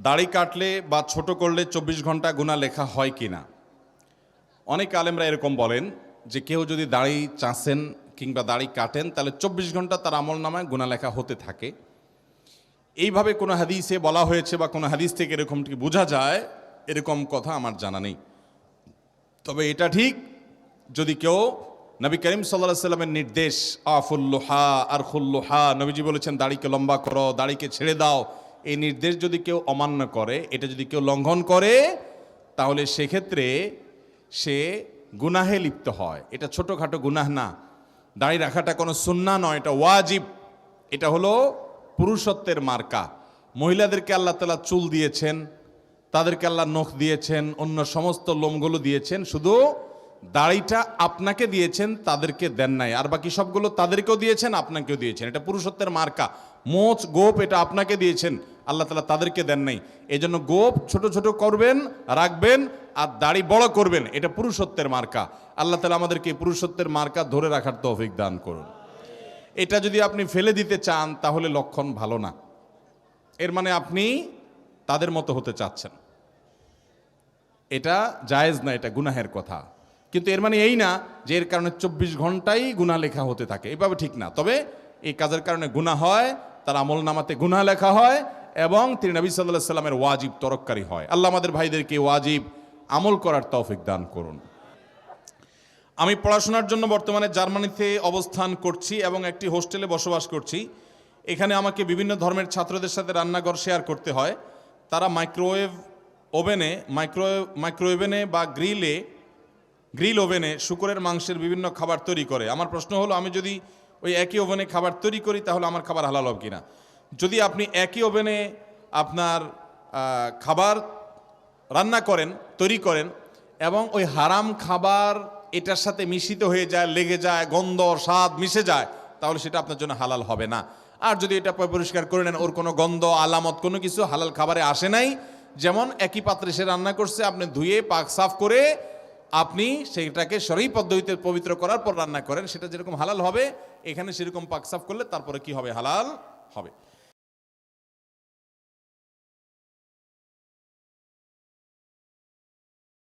দাড়ি কাটলে বা ছোট করলে চব্বিশ ঘণ্টা গুণা লেখা হয় কি না? অনেক আলেমরা এরকম বলেন যে কেউ যদি দাড়ি চাঁচেন কিংবা দাড়ি কাটেন, তাহলে চব্বিশ ঘণ্টা তার আমল নামায় গুণা লেখা হতে থাকে। এইভাবে কোনো হাদিসে বলা হয়েছে বা কোনো হাদিস থেকে এরকমটি বোঝা যায়? এরকম কথা আমার জানা নেই। তবে এটা ঠিক, যদি কেউ নবী করিম সাল্লাহ সাল্লামের নির্দেশ আফুল্লোহা আর খুল্লোহা নবীজি বলেছেন, দাড়িকে লম্বা করো, দাড়িকে ছেড়ে দাও এই নির্দেশ যদি কেউ অমান্য করে, এটা যদি কেউ লঙ্ঘন করে, তাহলে সেক্ষেত্রে সে গুনাহে লিপ্ত হয়। এটা ছোটোখাটো গুনাহ না। দাড়ি রাখাটা কোনো সুন্না নয়, এটা ওয়াজিব। এটা হলো পুরুষত্বের মার্কা। মহিলাদেরকে আল্লাহ তালা চুল দিয়েছেন, তাদেরকে আল্লাহ নখ দিয়েছেন, অন্য সমস্ত লোমগুলো দিয়েছেন, শুধু দাড়িটা আপনাকে দিয়েছেন, তাদেরকে দেন নাই। আর বাকি সবগুলো তাদেরকেও দিয়েছেন, আপনাকেও দিয়েছেন। এটা পুরুষত্বের মার্কা। মোচ গোপ এটা আপনাকে দিয়েছেন। আল্লাহ তালা তাদেরকে দেন নাই। এই জন্য গোপ ছোট ছোট করবেন, রাখবেন আর দাড়ি বড় করবেন। এটা পুরুষত্বের মার্কা। আল্লাহ তালা আমাদেরকে পুরুষত্বের মার্কা ধরে রাখার তৌফিক দান করুন। এটা যদি আপনি ফেলে দিতে চান, তাহলে লক্ষণ ভালো না। এর মানে আপনি তাদের মতো হতে চাচ্ছেন। এটা জায়েজ না, এটা গুনাহের কথা। কিন্তু এর মানে এই না যে এর কারণে চব্বিশ ঘন্টাই গুনাহ লেখা হতে থাকে। এভাবে ঠিক না। তবে এই কাজের কারণে গুনাহ হয়, তার আমল নামাতে গুনাহ লেখা হয় এবং তিনি নবী সাল্লাহ সাল্লামের ওয়াজিব তরক্কারী হয়। আল্লাহ আমাদের ভাইদেরকে ওয়াজিব আমল করার তৌফিক দান করুন। আমি পড়াশোনার জন্য বর্তমানে জার্মানিতে অবস্থান করছি এবং একটি হোস্টেলে বসবাস করছি। এখানে আমাকে বিভিন্ন ধর্মের ছাত্রদের সাথে রান্নাঘর শেয়ার করতে হয়। তারা মাইক্রোওয়েভ ওভেনে, মাইক্রোওয়েভ, মাইক্রোওভেনে বা গ্রিলে, গ্রিল ওভেনে শুকরের মাংসের বিভিন্ন খাবার তৈরি করে। আমার প্রশ্ন হলো, আমি যদি ওই একই ওভেনে খাবার তৈরি করি, তাহলে আমার খাবার হালাল হবে কিনা? যদি আপনি একই ওভেনে আপনার খাবার রান্না করেন, তৈরি করেন এবং ওই হারাম খাবার এটার সাথে মিশ্রিত হয়ে যায়, লেগে যায়, গন্ধ, স্বাদ মিশে যায়, তাহলে সেটা আপনার জন্য হালাল হবে না। আর যদি এটা পরিষ্কার করে নেন, ওর কোনো গন্ধ, আলামত কোনো কিছু হালাল খাবারে আসে নাই, যেমন একই পাত্রে সে রান্না করছে, আপনি ধুয়ে পাক সাফ করে আপনি সেটাকে সরই পদ্ধতিতে পবিত্র করার পর রান্না করেন, সেটা যেরকম হালাল হবে, এখানে সেরকম পাক সাফ করলে তারপরে কি হবে? হালাল হবে।